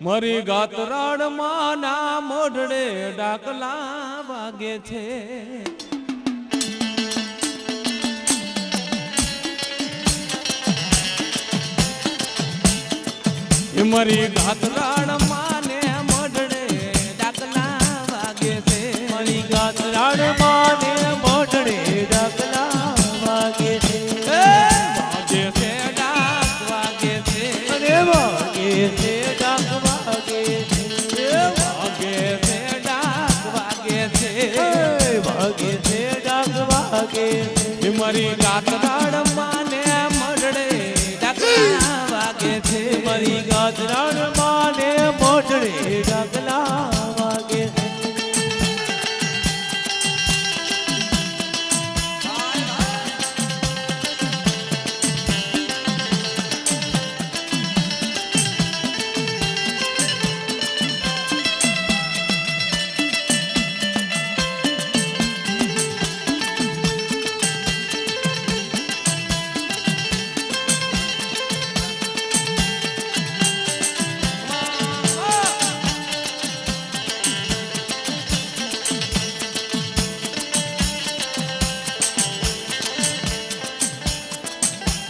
મરી ગાતરાડ માના મોઢડે ડાકલા વાગે છે. મરી ગાતરાડમાં કે મારી કાતરાડ માને મઢડે ડગલા વાગે છે. મારી કાતરાડ માને મઢડે ડગલા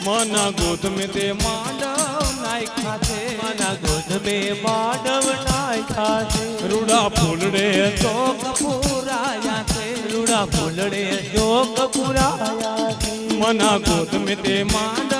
મના ગોધ મે તે માડવ નાખ્યા ખાતે મના ગોધ મે માડવ નાખ્યા ખાતે રૂડા ફૂલડે તો કપૂરાયા છે. રૂડા ફૂલડે તો કપૂરાયા છે. મના ગોધ મે તે માડવ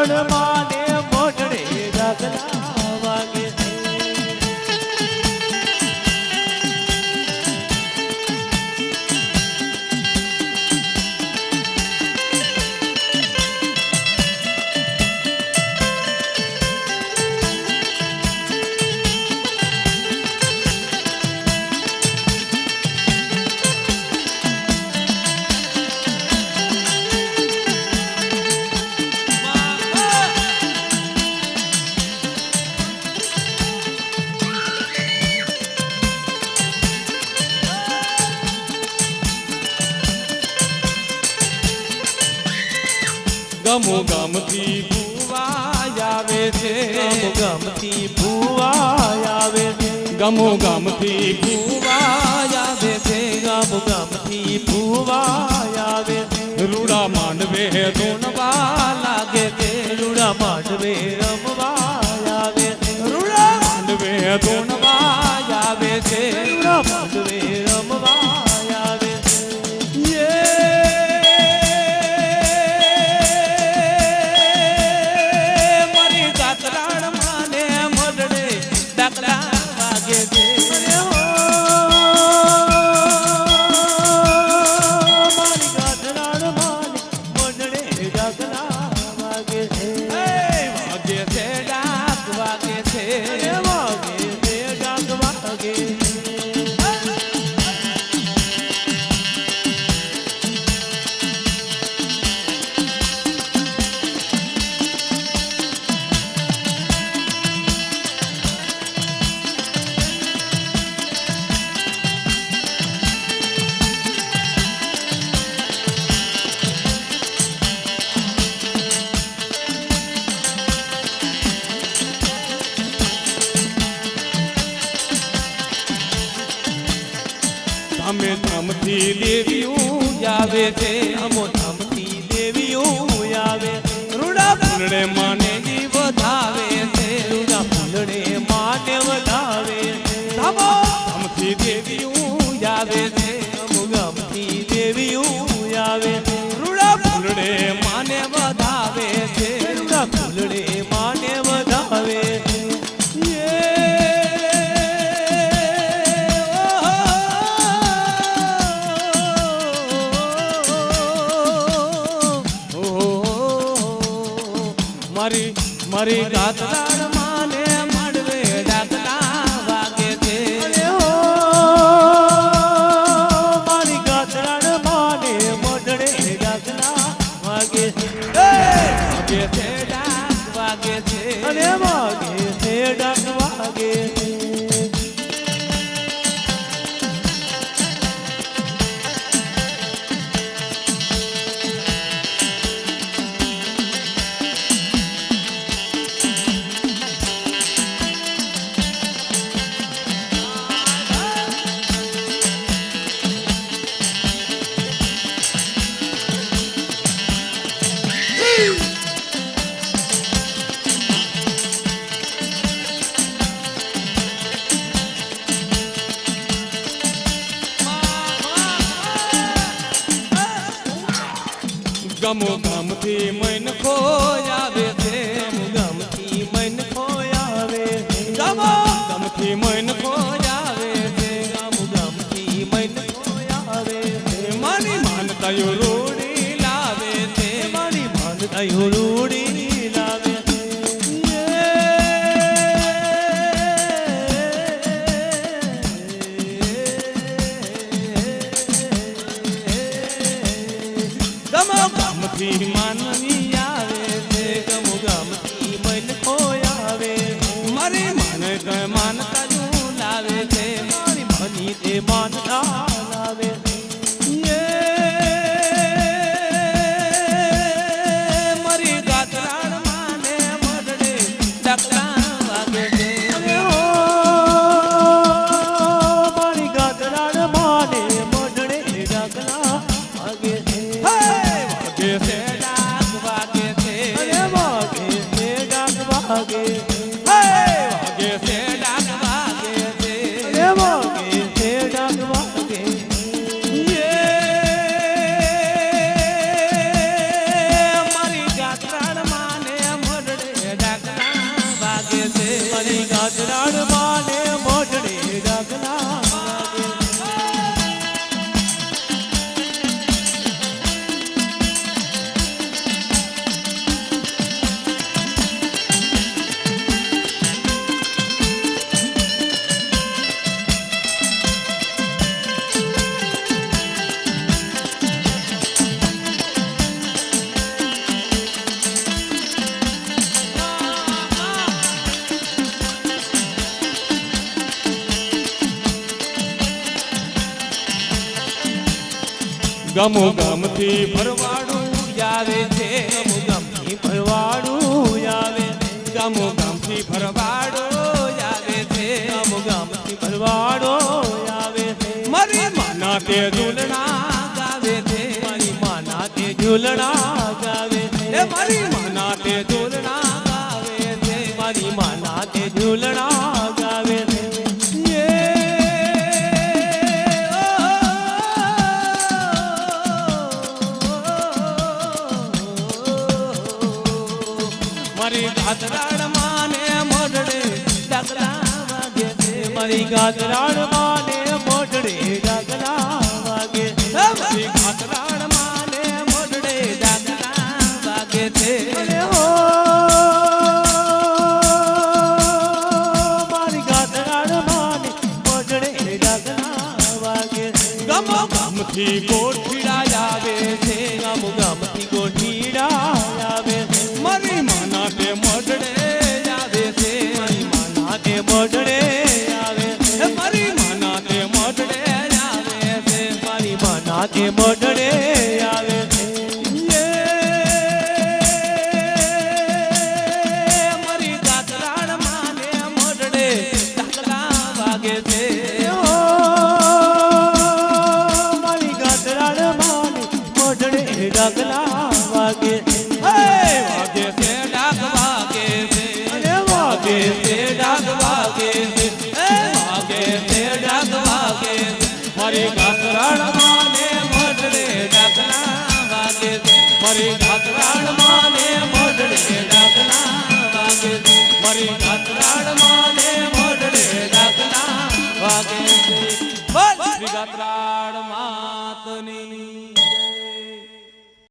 Panama. ગમો ગમથી ભૂવા આવે છે. ગમો ગમથી ભૂવા આવે છે. ગમો ગમથી ભૂવા આવે છે. ગમો ગમથી ભૂવા આવે છે. રૂડા માંડવે રોણવા લાગે છે. yeah. મારી ગાથા ગમો ગમથી મન ખોયાવે છે. ગમથી મન ખોયાવે ગમો ગમથી મન ખોયાવે છે. ગમ ગમથી મન ખોયાવે મની માનતા ગામથી માનવી આવે છે. ગમો ગમથી ભરવાડું આવે છે. ગમો ગમથી ભરવાડું આવે છે. ગમો ગમથી ભરવાડું ગાતરાડ માને મરડે ડગલા વાગે છે મારી ગાતરાડ લાગે છે. મારી ગાતરાળ માની મોઢડે ડાકલા વાગે વાગે છે ડાક વાગે છે. અરે વાગે છે ડાક વાગે છે. વાગે છે ડાક વાગે મારી ગાતરાળ માને મોઢડે ડાકલા વાગે મારી ગાતરાળ માને મોઢડે ડાકલા વાગે મારી ગાતરાળ માને લાગે. બોલ.